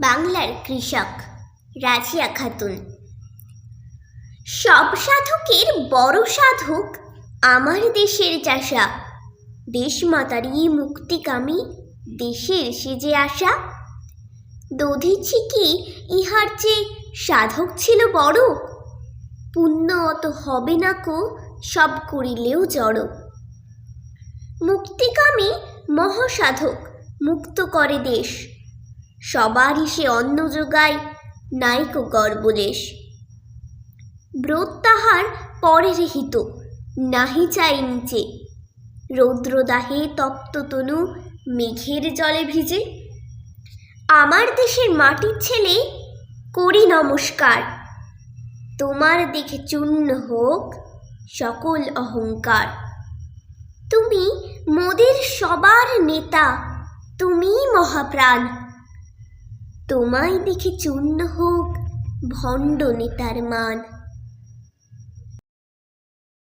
বাংলার কৃষক রাজিয়া খাতুন। সব সাধকের বড় সাধক আমার দেশের চাষা। দেশমাতারই মুক্তিকামী, দেশের সেজে আসা। দধিছি কি ইহার যে সাধক ছিল বড়? পুণ্য অত হবে না কো সব করিলেও জড়। মুক্তিকামী মহাসাধক, মুক্ত করে দেশ। সবারই সে অন্ন যোগায় নাইকো গর্বলেশ। ব্রত তাহার পরের হিত নাহি চাই নিচে। রৌদ্রদাহে তপ্ত তনু মেঘের জলে ভিজে। আমার দেশের মাটির ছেলে, করি নমস্কার। তোমার দেখে চূর্ণ হোক সকল অহংকার। তুমি মোদের সবার নেতা তুমি মহাপ্রাণ। তোমায় দেখে চূর্ণ হোক ভণ্ড নেতার মান।